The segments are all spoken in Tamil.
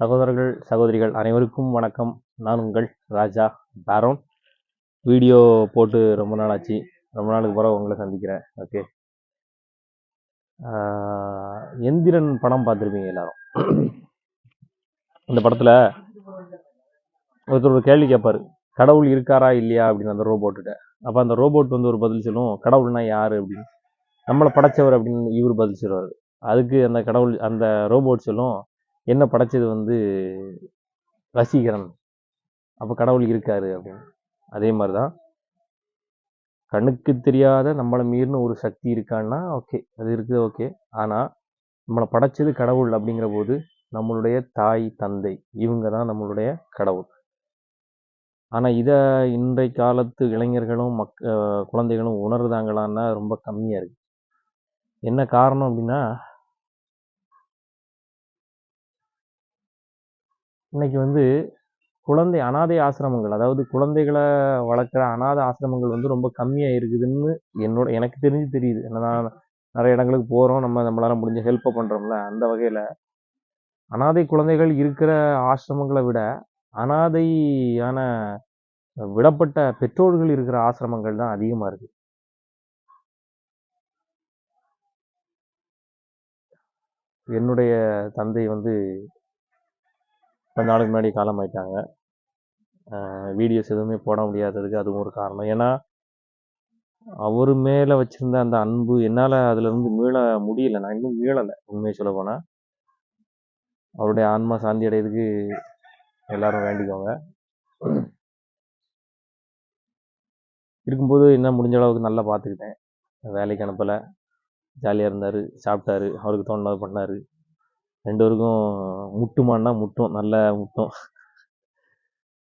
சகோதரர்கள் சகோதரிகள் அனைவருக்கும் வணக்கம். நான் உங்கள் ராஜா பேரோன். வீடியோ போட்டு ரொம்ப நாள் ஆச்சு ரொம்ப நாளுக்கு பிறகு உங்களை சந்திக்கிறேன். ஓகே எந்திரன் படம் பார்த்துருப்பீங்க எல்லாரும். அந்த படத்தில் ஒருத்தர் ஒரு கேள்வி கேட்பார் கடவுள் இருக்காரா இல்லையா அப்படின்னு அந்த ரோபோட்டுட்ட அப்போ அந்த ரோபோட் வந்து ஒரு பதில் சொல்லும் கடவுள்னா யார்? அப்படின்னு. நம்மளை படைச்சவர் அப்படின்னு இவர் பதில் சொல்லுவார். அதுக்கு அந்த கடவுள் அந்த ரோபோட் சொல்லும் என்ன படைச்சது வந்து வசீகரன் அப்போ கடவுள் இருக்காரு அப்படின்னு. அதே மாதிரி தான் கண்ணுக்கு தெரியாத நம்மளை மீறின ஒரு சக்தி இருக்கான்னா ஓகே. அது இருக்குது ஓகே. ஆனால் நம்மளை படைச்சது கடவுள் அப்படிங்கிற போது நம்மளுடைய தாய் தந்தை இவங்க தான் நம்மளுடைய கடவுள். ஆனால் இதை இன்றைய காலத்து இளைஞர்களும் மக் குழந்தைகளும் உணருதாங்களான்னா ரொம்ப கம்மியாக இருக்குது என்ன காரணம் அப்படின்னா இன்னைக்கு வந்து குழந்தை அனாதை ஆசிரமங்கள் அதாவது குழந்தைகளை வளர்க்குற அனாதை ஆசிரமங்கள் வந்து ரொம்ப கம்மியாக இருக்குதுன்னு என்னோட எனக்கு தெரிஞ்சு தெரியுது. என்னதான் நிறைய இடங்களுக்கு போகிறோம் நம்ம நம்மளால் முடிஞ்ச ஹெல்ப்பை பண்ணுறோம்ல அந்த வகையில். அனாதை குழந்தைகள் இருக்கிற ஆசிரமங்களை விட அனாதையான விடப்பட்ட பெற்றோர்கள் இருக்கிற ஆசிரமங்கள் தான் அதிகமாக இருக்குது என்னுடைய தந்தை வந்து கொஞ்ச நாளுக்கு முன்னாடி காலமாயிட்டாங்க. வீடியோஸ் எதுவுமே போட முடியாததுக்கு அதுவும் ஒரு காரணம். ஏன்னா அவர் மேலே வச்சுருந்த அந்த அன்பு என்னால் அதுலேருந்து மீள முடியல. நான் இன்னும் மீளலை உண்மையை சொல்ல போனால் அவருடைய ஆன்மா சாந்தி அடையிறதுக்கு எல்லாரும் வேண்டிக்கோங்க. இருக்கும்போது என்ன முடிஞ்ச அளவுக்கு நல்லா பார்த்துக்கிட்டேன் வேலைக்கு அனுப்பலை. ஜாலியாக இருந்தார் சாப்பிட்டாரு. அவருக்கு தோணுனது பண்ணார். ரெண்டு பேருக்கும் முட்டுமான்னா முட்டும் நல்ல முட்டும்.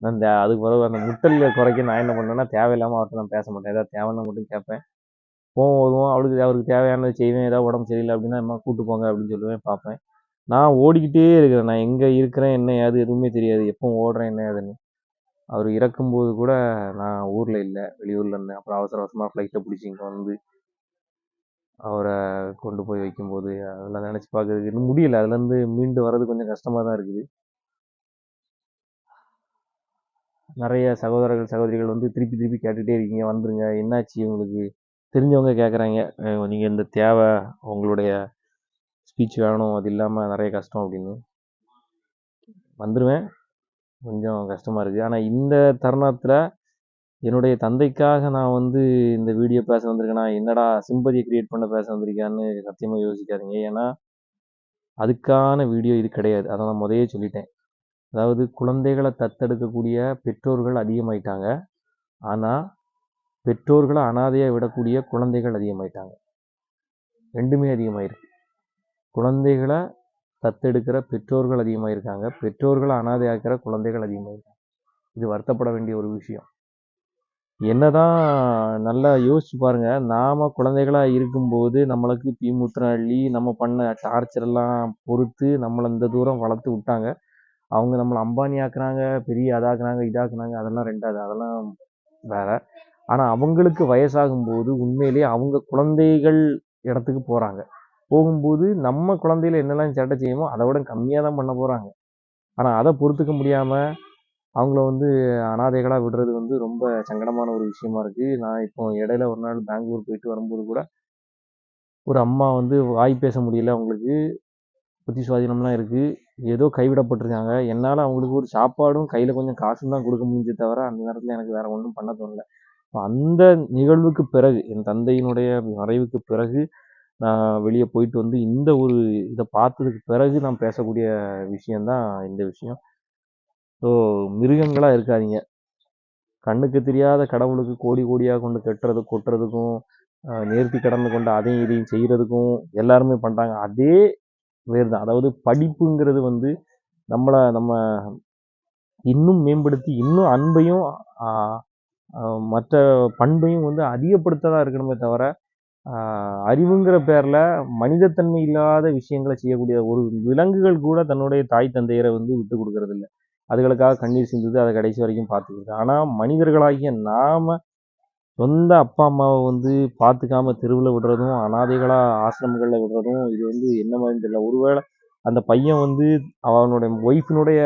அந்த அதுக்கு பிறகு அந்த முட்டல் குறைக்க நான் என்ன பண்ணேன்னா தேவையில்லாமல் அவர்கிட்ட நான் பேச மாட்டேன். ஏதாவது தேவைன்னா மட்டும் கேட்பேன். போவோம் வருவோம் அவளுக்கு அவருக்கு தேவையானது செய்வேன். ஏதாவது உடம்பு சரியில்லை அப்படின்னா அம்மா கூட்டு போங்க அப்படின்னு சொல்லுவேன் பார்ப்பேன். நான் ஓடிக்கிட்டே இருக்கிறேன். நான் எங்கே இருக்கிறேன் என்ன ஏது எதுவுமே தெரியாது. எப்போ ஓடுறேன் என்ன ஏதுன்னு. அவர் இறக்கும்போது கூட நான் ஊரில் இல்லை வெளியூரில் இருந்தேன். அப்புறம் அவசர அவசரமாக ஃப்ளைட்டை பிடிச்சி இங்கே வந்து அவரை கொண்டு போய் வைக்கும்போது அதெல்லாம் நினச்சி பார்க்கறதுக்கு இன்னும் முடியல. அதுலேருந்து மீண்டு வர்றது கொஞ்சம் கஷ்டமாக தான் இருக்குது. நிறைய சகோதரர்கள் சகோதரிகள் வந்து திருப்பி திருப்பி கேட்டுகிட்டே இருக்கீங்க. வந்துருங்க. என்னாச்சு உங்களுக்கு தெரிஞ்சவங்க கேட்குறாங்க நீங்கள் இந்த தேவை உங்களுடைய ஸ்பீச் வேணும் அது இல்லாமல் நிறைய கஷ்டம் அப்படின்னு. வந்துடுவேன் கொஞ்சம் கஷ்டமாக இருக்குது ஆனால் இந்த தருணத்தில் என்னுடைய தந்தைக்காக நான் வந்து இந்த வீடியோ பேச வந்திருக்கேனா? என்னடா சிம்பதியை கிரியேட் பண்ண பேச வந்திருக்கான்னு சத்தியமாக யோசிக்காதீங்க. ஏன்னா அதுக்கான வீடியோ இது கிடையாது. அதை நான் முதையே சொல்லிட்டேன். அதாவது குழந்தைகளை தத்தெடுக்கக்கூடிய பெற்றோர்கள் அதிகமாயிட்டாங்க. ஆனால் பெற்றோர்களை அனாதையாக விடக்கூடிய குழந்தைகள் அதிகமாயிட்டாங்க. ரெண்டுமே அதிகமாயிருக்கு. குழந்தைகளை தத்தெடுக்கிற பெற்றோர்கள் அதிகமாயிருக்காங்க. பெற்றோர்களை அனாதையாக்கிற குழந்தைகள் அதிகமாயிருக்காங்க. இது வருத்தப்பட வேண்டிய ஒரு விஷயம். என்னதான் நல்லா யோசிச்சு பாருங்க. நாம குழந்தைகளா இருக்கும்போது நம்மளுக்கு தீமுத்திரம் அள்ளி நம்ம பண்ண டார்ச்சர் எல்லாம் பொறுத்து நம்மளை இந்த தூரம் வளர்த்து விட்டாங்க. அவங்க நம்மளை அம்பானி ஆக்குனாங்க பெரிய அதாக்குனாங்க இதாக்குனாங்க அதெல்லாம் ரெண்டாவது அதெல்லாம் வேற. ஆனா அவங்களுக்கு வயசாகும் போது உண்மையிலேயே அவங்க குழந்தைகள் இடத்துக்கு போறாங்க. போகும்போது நம்ம குழந்தையில என்னெல்லாம் சேட்டை செய்யுமோ அதை விட கம்மியாக தான் பண்ண போறாங்க. ஆனா அதை பொறுத்துக்க முடியாம அவங்கள வந்து அனாதைகளாக விடுறது வந்து ரொம்ப சங்கடமான ஒரு விஷயமா இருக்குது நான் இப்போ இடையில ஒரு நாள் பெங்களூர் போயிட்டு வரும்போது கூட ஒரு அம்மா வந்து வாய் பேச முடியல அவங்களுக்கு. புத்தி சுவாதீனம்லாம் இருக்குது ஏதோ கைவிடப்பட்டிருக்காங்க. என்னால் அவங்களுக்கு ஒரு சாப்பாடும் கையில் கொஞ்சம் காசும் தான் கொடுக்க முடிஞ்சே தவிர அந்த நேரத்தில் எனக்கு வேறு ஒன்றும் பண்ண தோணல. அந்த நிகழ்வுக்கு பிறகு என் தந்தையினுடைய மறைவுக்கு பிறகு நான் வெளியே போயிட்டு வந்து இந்த ஒரு இதை பார்த்ததுக்கு பிறகு நான் பேசக்கூடிய விஷயந்தான் இந்த விஷயம். ஸோ மிருகங்களாக இருக்காதீங்க. கண்ணுக்கு தெரியாத கடவுளுக்கு கோடி கோடியாக கொண்டு கட்டுறது கொட்டுறதுக்கும் நேர்த்தி கடந்து கொண்டு அதையும் இதையும் செய்கிறதுக்கும் எல்லாருமே பண்ணுறாங்க அதே வேறு தான் அதாவது படிப்புங்கிறது வந்து நம்மளை நம்ம இன்னும் மேம்படுத்தி இன்னும் அன்பையும் மற்ற பண்பையும் வந்து அதிகப்படுத்ததாக இருக்கணுமே தவிர அறிவுங்கிற பேரில் மனிதத்தன்மை இல்லாத விஷயங்களை செய்யக்கூடிய ஒரு விலங்குகள் கூட தன்னுடைய தாய் தந்தையரை வந்து விட்டு கொடுக்கறதில்ல. அதுகளுக்காக கண்ணீர் சிந்துது அதை கடைசி வரைக்கும் பார்த்துக்கிது ஆனால் மனிதர்களாகிய நாம் சொந்த அப்பா அம்மாவை வந்து பார்த்துக்காம தெருவில் விடுறதும் அனாதைகளா ஆசிரமங்களில் விடுறதும் இது வந்து என்ன மாதிரி தெரியல. ஒருவேளை அந்த பையன் வந்து அவனுடைய ஒய்ஃபினுடைய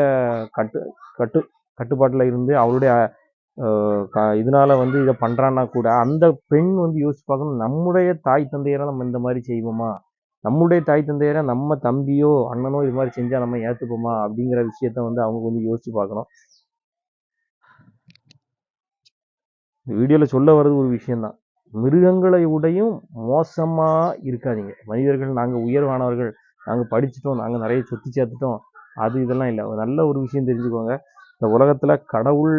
கட்டு கட்டு கட்டுப்பாட்டில் இருந்து அவருடைய க- இதனால வந்து இதை பண்ணுறான்னா கூட அந்த பெண் வந்து யோசிச்சு பார்க்கணும் நம்முடைய தாய் தந்தையரை நம்ம இந்த மாதிரி செய்வோமா? நம்முடைய தாய் தந்தையரை நம்ம தம்பியோ அண்ணனோ இது மாதிரி செஞ்சா நம்ம ஏத்துப்போமா அப்படிங்கிற விஷயத்த வந்து அவங்க கொஞ்சம் யோசிச்சு பார்க்கணும். இந்த வீடியோவில் சொல்ல வர்றது ஒரு விஷயம்தான். மிருகங்களை உடையும் மோசமா இருக்காதீங்க. மனிதர்கள் நாங்கள் உயர்வானவர்கள் நாங்கள் படிச்சுட்டோம் நாங்கள் நிறைய சொத்து சேர்த்துட்டோம் அது இதெல்லாம் இல்லை. நல்ல ஒரு விஷயம் தெரிஞ்சுக்கோங்க. இந்த உலகத்தில் கடவுள்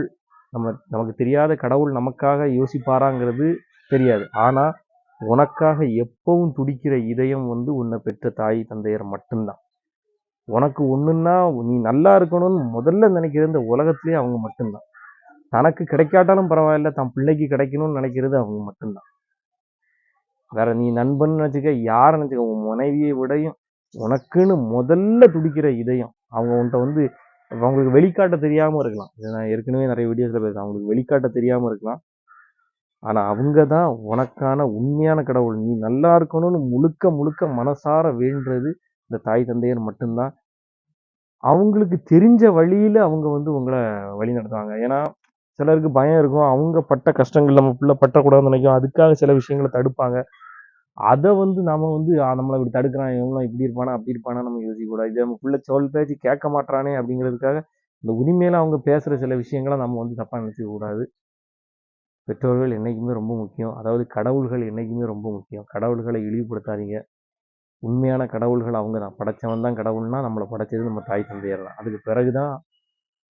நம்ம நமக்கு தெரியாத கடவுள் நமக்காக யோசிப்பாராங்கிறது தெரியாது. ஆனால் உனக்காக எப்பவும் துடிக்கிற இதயம் வந்து உன்னை பெற்ற தாய் தந்தையர் மட்டும்தான். உனக்கு ஒன்றுன்னா நீ நல்லா இருக்கணும்னு முதல்ல நினைக்கிற இந்த உலகத்திலே அவங்க மட்டும்தான். தனக்கு கிடைக்காட்டாலும் பரவாயில்ல தன் பிள்ளைக்கு கிடைக்கணும்னு நினைக்கிறது அவங்க மட்டும்தான். வேற நீ நண்பன் நினச்சிக்க யாரை நினச்சிக்க உன் மனைவியை விடையும் உனக்குன்னு முதல்ல துடிக்கிற இதயம் அவங்க உன்கிட்ட வந்து அவங்களுக்கு வெளிக்காட்ட தெரியாமல் இருக்கலாம். இதை நான் ஏற்கனவே நிறைய வீடியோஸில் பேசுகிறேன் அவங்களுக்கு வெளிக்காட்ட தெரியாமல் இருக்கலாம். ஆனால் அவங்க தான் உனக்கான உண்மையான கடவுள். நீ நல்லா இருக்கணும்னு முழுக்க முழுக்க மனசார வேண்டுறது இந்த தாய் தந்தையர் மட்டும்தான். அவங்களுக்கு தெரிஞ்ச வழியில் அவங்க வந்து உங்களை வழி நடத்துவாங்க. ஏன்னா சிலருக்கு பயம் இருக்கும். அவங்க பட்ட கஷ்டங்கள் நம்ம பிள்ளை பட்டக்கூடாதுன்னு நினைக்கும். அதுக்காக சில விஷயங்களை தடுப்பாங்க. அதை வந்து நம்ம வந்து நம்மளை இப்படி தடுக்கிறான். இவங்களும் இப்படி இருப்பானா அப்படி இருப்பானா நம்ம யோசிக்கக்கூடாது. இது நம்ம பிள்ளை சொல் பேச்சு கேட்க மாட்றானே அப்படிங்கிறதுக்காக இந்த உரிமையில அவங்க பேசுகிற சில விஷயங்களை நம்ம வந்து தப்பாக நினச்சிக்க கூடாது பெற்றோர்கள் என்றைக்குமே ரொம்ப முக்கியம். அதாவது கடவுள்கள் என்றைக்குமே ரொம்ப முக்கியம். கடவுள்களை இழிவுபடுத்தாதீங்க. உண்மையான கடவுள்கள் அவங்க தான். படைத்தவன் தான் கடவுள்னா நம்மளை படைச்சது நம்ம தாய் தந்தையர் தான். அதுக்கு பிறகுதான்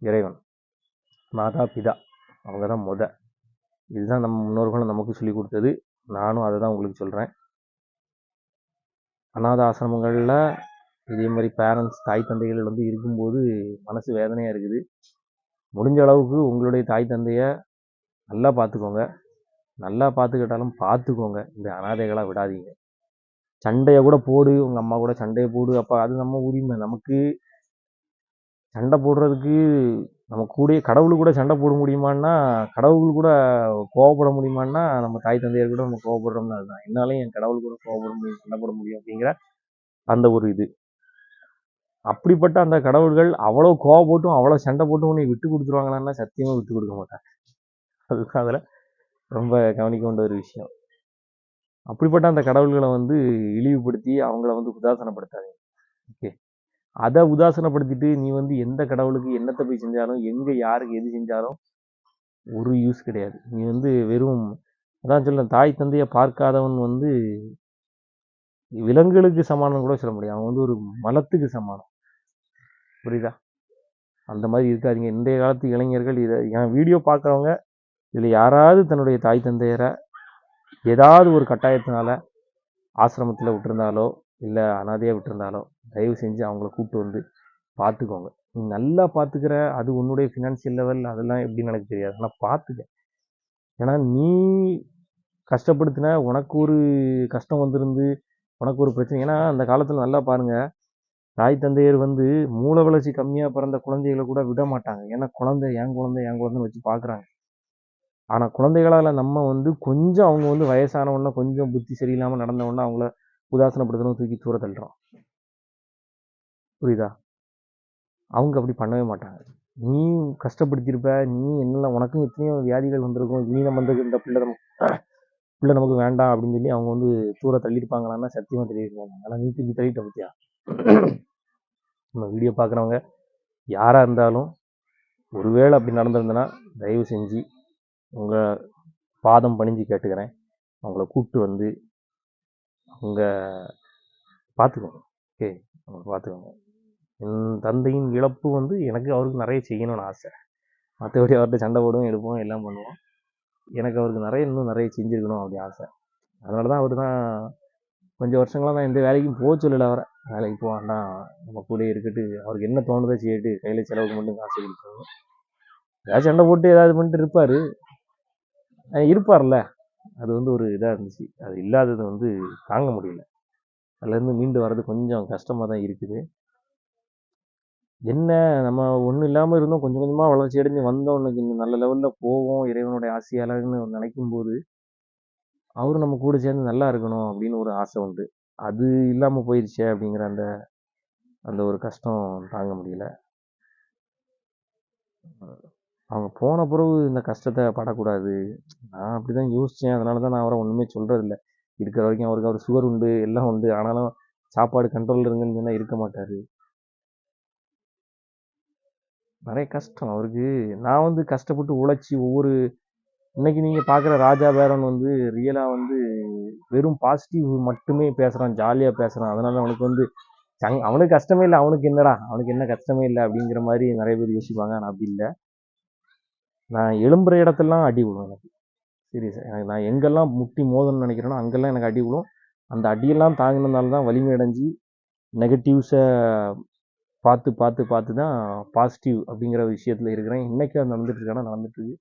இறைவன். மாதா பிதா. அவங்க தான் முத. இதுதான் நம்ம முன்னோர்களும் நமக்கு சொல்லி கொடுத்தது. நானும் அதை தான் உங்களுக்கு சொல்கிறேன் அநாத ஆசிரமங்களில் இதே மாதிரி பேரண்ட்ஸ் தாய் தந்தைகள் வந்து இருக்கும்போது மனசு வேதனையாக இருக்குது. முடிஞ்ச அளவுக்கு உங்களுடைய தாய் தந்தையை நல்லா பார்த்துக்கோங்க நல்லா பார்த்துக்கிட்டாலும் பார்த்துக்கோங்க இந்த அனாதைகளாக விடாதீங்க. சண்டையை கூட போடு உங்கள் அம்மா கூட சண்டையை போடு. அப்போ அது நம்ம உரிமை. நமக்கு சண்டை போடுறதுக்கு நம்ம கூட கடவுள் கூட சண்டை போட முடியுமான்னா கடவுள் கூட கோவப்பட முடியுமான்னா நம்ம தாய் தந்தையர் கூட நம்ம கோவப்படுறோம்னு அதுதான் என்னாலையும் என் கடவுள் கூட கோவப்பட முடியும் சண்டை போட முடியும் அப்படிங்கிற அந்த ஒரு இது. அப்படிப்பட்ட அந்த கடவுள்கள் அவ்வளோ கோவப்பட்டும் அவ்வளோ சண்டை போட்டும் உன்னை விட்டு கொடுத்துருவாங்களான்னா சத்தியமாக விட்டு கொடுக்க மாட்டாங்க. அதுதான் அதில் ரொம்ப கவனிக்க வேண்டிய ஒரு விஷயம். அப்படிப்பட்ட அந்த கடவுள்களை வந்து இழிவுபடுத்தி அவங்கள வந்து உதாசனப்படுத்தாதீங்க. ஓகே. அதை உதாசனப்படுத்திட்டு நீ வந்து எந்த கடவுளுக்கு என்னத்தை போய் செஞ்சாலும் எங்கே யாருக்கு எது செஞ்சாலும் ஒரு யூஸ் கிடையாது. நீ வந்து வெறும் அதான் சொல்ல தாய் தந்தையை பார்க்காதவன் வந்து விலங்குகளுக்கு சமானம் கூட சொல்ல முடியும் அவன் வந்து ஒரு மலத்துக்கு சமானம். புரியுதா? அந்த மாதிரி இருக்காதீங்க. இன்றைய காலத்து இளைஞர்கள் இதை என் வீடியோ பார்க்குறவங்க இதில் யாராவது தன்னுடைய தாய் தந்தையரை ஏதாவது ஒரு கட்டாயத்தினால ஆசிரமத்தில் விட்டுருந்தாலோ இல்லை அனாதையாக விட்டுருந்தாலோ தயவு செஞ்சு அவங்கள கூப்பிட்டு வந்து பார்த்துக்கோங்க நீ நல்லா பார்த்துக்கிற அது உன்னுடைய ஃபினான்ஷியல் லெவல் அதெல்லாம் எப்படின்னு எனக்கு தெரியாது. ஆனால் பார்த்துக்க ஏன்னா நீ கஷ்டப்படுத்தின உனக்கு ஒரு கஷ்டம் வந்திருந்து உனக்கு ஒரு பிரச்சனை. ஏன்னா அந்த காலத்தில் நல்லா பாருங்கள் தாய் தந்தையர் வந்து மூல வளர்ச்சி கம்மியாக பிறந்த குழந்தைகளை கூட விட மாட்டாங்க. ஏன்னா குழந்தை என் குழந்தை என் குழந்தைன்னு வச்சு பார்க்குறாங்க ஆனால் குழந்தைகளால் நம்ம வந்து கொஞ்சம் அவங்க வந்து வயசானவொடனே கொஞ்சம் புத்தி சரியில்லாமல் நடந்தவொன்னே அவங்கள உதாசனப்படுத்தணும் தூக்கி தூர தள்ளுறோம். புரியுதா? அவங்க அப்படி பண்ணவே மாட்டாங்க. நீ கஷ்டப்படுத்தியிருப்ப நீ என்னெல்லாம் உனக்கும் எத்தனையோ வியாதிகள் வந்திருக்கும் நீ நம்ம வந்து இந்த பிள்ளை நம்ம பிள்ளை நமக்கு வேண்டாம் அப்படின்னு சொல்லி அவங்க வந்து தூர தள்ளியிருப்பாங்களான்னா சத்தியமாக தெரியிருப்பாங்க ஆனால் நீ தூக்கி தள்ளிட்ட பத்தியா? நம்ம வீடியோ பார்க்குறவங்க யாராக இருந்தாலும் ஒருவேளை அப்படி நடந்திருந்தனா தயவு செஞ்சு உங்கள் பாதம் பணிஞ்சு கேட்டுக்கிறேன். அவங்கள கூப்பிட்டு வந்து அவங்க பார்த்துக்கோங்க ஓகே? அவங்க பார்த்துக்கோங்க என் தந்தையின் இழப்பு வந்து எனக்கு அவருக்கு நிறைய செய்யணும்னு ஆசை. மற்றபடி அவர்கிட்ட சண்டை போடுவோம் எடுப்போம் எல்லாம் பண்ணுவோம். எனக்கு அவருக்கு நிறைய இன்னும் நிறைய செஞ்சுருக்கணும் அப்படி ஆசை. அதனால தான் அவர் தான் கொஞ்சம் வருஷங்களாக நான் எந்த வேலைக்கும் போக சொல்லலை அவரை. வேலைக்கு போக நம்ம கூடயே இருக்கட்டு. அவருக்கு என்ன தோணுதோ செய்யட்டு கையில் செலவுக்கு மட்டும் காசு கொடுக்கணும் ஏதாவது சண்டை போட்டு ஏதாவது பண்ணிட்டு இருப்பார். இருப்பார்ல. அது வந்து ஒரு இதாக இருந்துச்சு. அது இல்லாதது வந்து தாங்க முடியல. அதுலேருந்து மீண்டு வர்றது கொஞ்சம் கஷ்டமாக தான் இருக்குது. என்ன நம்ம ஒன்றும் இல்லாமல் இருந்தோம். கொஞ்சம் கொஞ்சமாக வளர்ச்சி அடைஞ்சு வந்தோம். இன்னைக்கு இந்த நல்ல லெவலில் போவோம். இறைவனுடைய ஆசையாளர்னு நினைக்கும் போது அவரும் நம்ம கூட சேர்ந்து நல்லா இருக்கணும் அப்படின்னு ஒரு ஆசை உண்டு. அது இல்லாமல் போயிடுச்சே அப்படிங்கிற அந்த அந்த ஒரு கஷ்டம் தாங்க முடியல. அவங்க போன பிறகு இந்த கஷ்டத்தை படக்கூடாது. நான் அப்படி தான் யோசித்தேன் அதனால தான் நான் அவரை ஒன்றுமே சொல்கிறதில்ல இருக்கிற வரைக்கும் அவருக்கு அவர் சுகர் உண்டு எல்லாம் உண்டு. ஆனாலும் சாப்பாடு கண்ட்ரோலில் இருங்கன்னு சொன்னால் இருக்க மாட்டார். நிறைய கஷ்டம் அவருக்கு. நான் வந்து கஷ்டப்பட்டு உழைச்சி ஒவ்வொரு இன்னைக்கு நீங்கள் பார்க்குற ராஜா பேரன் வந்து ரியலாக வந்து வெறும் பாசிட்டிவ் மட்டுமே பேசுகிறான் ஜாலியாக பேசுகிறான் அதனால அவனுக்கு வந்து சங் அவனுக்கு கஷ்டமே இல்லை. அவனுக்கு என்னடா? அவனுக்கு என்ன கஷ்டமே இல்லை அப்படிங்கிற மாதிரி நிறைய பேர் யோசிப்பாங்க. ஆனால் அப்படி இல்லை. நான் எழும்புற இடத்துலலாம் அடி விழும் எனக்கு. சீரியஸாக எனக்கு நான் எங்கெல்லாம் முட்டி மோதணும்னு நினைக்கிறேனோ அங்கெல்லாம் எனக்கு அடி விழும். அந்த அடியெல்லாம் தாங்கினதுனால தான் வலிமை அடைஞ்சு நெகட்டிவ்ஸை பார்த்து பார்த்து பார்த்து தான் பாசிட்டிவ் அப்படிங்கிற விஷயத்தில் இருக்கிறேன். இன்றைக்கும் அது நடந்துட்டு நடந்துட்டுருக்கு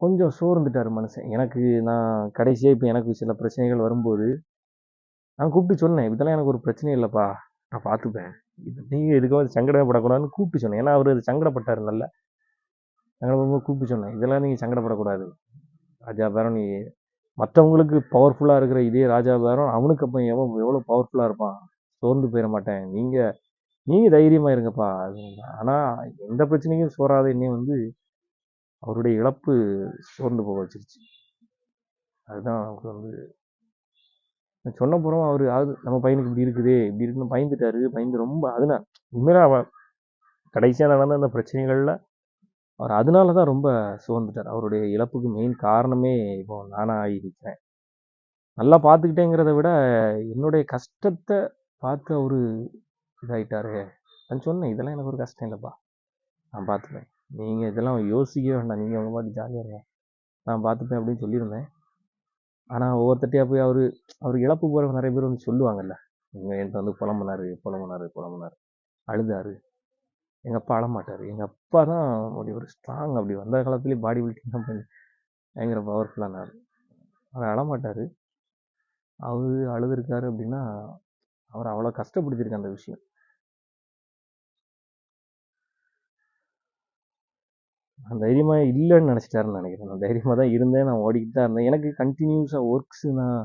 கொஞ்சம் சோர்ந்துட்டார் மனுஷன். எனக்கு நான் கடைசியாக இப்போ எனக்கு சில பிரச்சனைகள் வரும்போது நான் கூப்பிட்டு சொன்னேன் இதெல்லாம் எனக்கு ஒரு பிரச்சனை இல்லைப்பா. நான் பார்த்துப்பேன். இது நீங்கள் இதுக்கு வந்து சங்கடப்படக்கூடாதுன்னு கூப்பிட்டு சொன்னேன். ஏன்னா அவர் சங்கடப்பட்டார் நல்லா சங்கடப்படும்போது கூப்பிட்டு சொன்னேன் இதெல்லாம் நீங்கள் சங்கடப்படக்கூடாது. ராஜா பேரம் நீ மற்றவங்களுக்கு பவர்ஃபுல்லாக இருக்கிற இதே ராஜா பேரம் அவனுக்கு அப்போ எவ்வளோ எவ்வளோ பவர்ஃபுல்லாக இருப்பான்? சோர்ந்து போயிட மாட்டேன். நீங்கள் நீங்கள் தைரியமாக இருங்கப்பா. ஆனால் எந்த பிரச்சனையும் சோறாத என்னையும் வந்து அவருடைய இழப்பு சோர்ந்து போக வச்சிருச்சு. அதுதான் அவருக்கு வந்து நான் சொன்ன போகிறோம் அவர் அது நம்ம பையனுக்கு இப்படி இருக்குதே இப்படி இருக்குன்னு பயந்துட்டாரு பயந்து ரொம்ப அதுனா உண்மையில அவன் கடைசியாக நடந்த அந்த பிரச்சனைகளில் அவர் அதனால தான் ரொம்ப சோர்ந்துட்டார். அவருடைய இழப்புக்கு மெயின் காரணமே இப்போ நானாக ஆகியிருக்கிறேன் நல்லா பார்த்துக்கிட்டேங்கிறத விட என்னுடைய கஷ்டத்தை பார்த்து அவர் இதாயிட்டாரு. நான் சொன்னேன் இதெல்லாம் எனக்கு ஒரு கஷ்டம் இல்லைப்பா. நான் பார்த்துப்பேன். நீங்கள் இதெல்லாம் யோசிக்கவே வேண்டாம். நீங்கள் உங்கள் மாதிரி ஜாலியாக இருங்க. நான் பார்த்துப்பேன் அப்படின்னு சொல்லியிருந்தேன். ஆனால் ஒவ்வொருத்தட்டையாக போய் அவர் அவர் இழப்பு போகிற நிறைய பேர் வந்து சொல்லுவாங்கல்ல. இவங்க என்கிட்ட வந்து புலம்புனாரு புலம்புனாரு புலம்புனாரு. அழுதாரு. எங்கள் அப்பா அழமாட்டார். எங்கள் அப்பா தான் அப்படி ஒரு ஸ்ட்ராங் அப்படி வந்த காலத்துலேயே பாடி பில்டிங் தான் பண்ணி பயங்கர பவர்ஃபுல்லானார் அவர் அழமாட்டார். அவர் அழுதுருக்காரு அப்படின்னா அவர் அவ்வளோ கஷ்டப்படுத்திருக்கு அந்த விஷயம். நான் தைரியமாக இல்லைன்னு நினச்சிட்டாருன்னு நினைக்கிறேன். நான் தைரியமாக தான் இருந்தேன். நான் ஓடிக்கிட்டு தான் இருந்தேன். எனக்கு கண்டினியூஸாக ஒர்க்ஸு நான்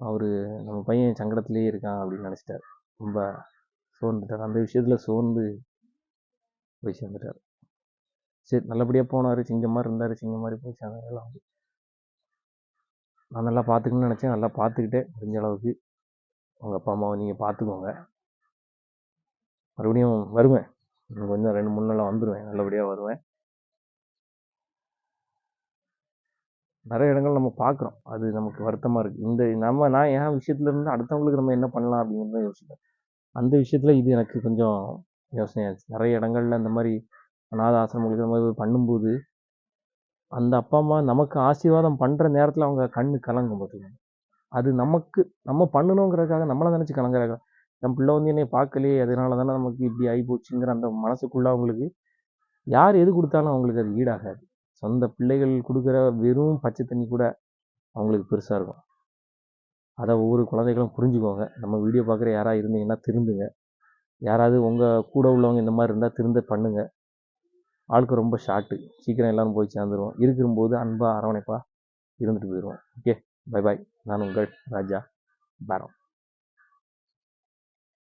அவர் நம்ம பையன் சங்கடத்துலேயே இருக்கான் அப்படின்னு நினச்சிட்டார். ரொம்ப சோர்ந்துட்டார். அந்த விஷயத்தில் சோர்ந்து போய் சேர்ந்துட்டார். சரி நல்லபடியாக போனார். சிங்கம் மாதிரி இருந்தார். சிங்கம் மாதிரி போய் சேர்ந்தார். எல்லாம் வந்து நான் நல்லா பார்த்துக்கணும்னு நினச்சேன். நல்லா பார்த்துக்கிட்டேன் முடிஞ்ச அளவுக்கு உங்கள் அப்பா அம்மாவை நீங்கள் பார்த்துக்கோங்க. மறுபடியும் வருவேன். இன்னும் கொஞ்சம் ரெண்டு மூணு நாளாக வந்துடுவேன் நல்லபடியாக வருவேன். நிறைய இடங்கள் நம்ம பார்க்குறோம். அது நமக்கு வருத்தமாக இருக்குது இந்த நம்ம நான் என் விஷயத்துலேருந்து அடுத்தவங்களுக்கு நம்ம என்ன பண்ணலாம் அப்படிங்கிறத யோசிக்கிறேன் அந்த விஷயத்தில் இது எனக்கு கொஞ்சம் யோசனையாச்சு நிறைய இடங்கள்ல இந்த மாதிரி அநாத ஆசிரமங்களுக்கு இந்த மாதிரி பண்ணும்போது அந்த அப்பா அம்மா நமக்கு ஆசீர்வாதம் பண்ணுற நேரத்தில் அவங்க கண்ணு கலங்கும் பார்த்துக்கோங்க அது நமக்கு நம்ம பண்ணணுங்கிறதுக்காக நம்மளை நினச்சி கலங்குறாங்க. நம்ம பிள்ளை வந்து என்னை பார்க்கலையே அதனால தானே நமக்கு இப்படி ஆகி போச்சுங்கிற அந்த மனசுக்குள்ளே அவங்களுக்கு யார் எது கொடுத்தாலும் அவங்களுக்கு அது ஈடாகாது. சொந்த பிள்ளைகள் கொடுக்குற வெறும் பச்சை தண்ணி கூட அவங்களுக்கு பெருசாக இருக்கும். அதை ஒவ்வொரு குழந்தைகளும் புரிஞ்சுக்கோங்க நம்ம வீடியோ பார்க்குற யாராக இருந்தீங்கன்னா திருந்துங்க. யாராவது உங்கள் கூட உள்ளவங்க இந்த மாதிரி இருந்தால் திருந்த பண்ணுங்க. ஆளுக்கு ரொம்ப ஷார்ட்டு சீக்கிரம் எல்லோரும் போய் சேர்ந்துருவோம். இருக்கும்போது அன்பாக அரவணைப்பாக இருந்துட்டு போயிடுவோம் ஓகே பை பாய் நான் உங்கள் ராஜா பாரம்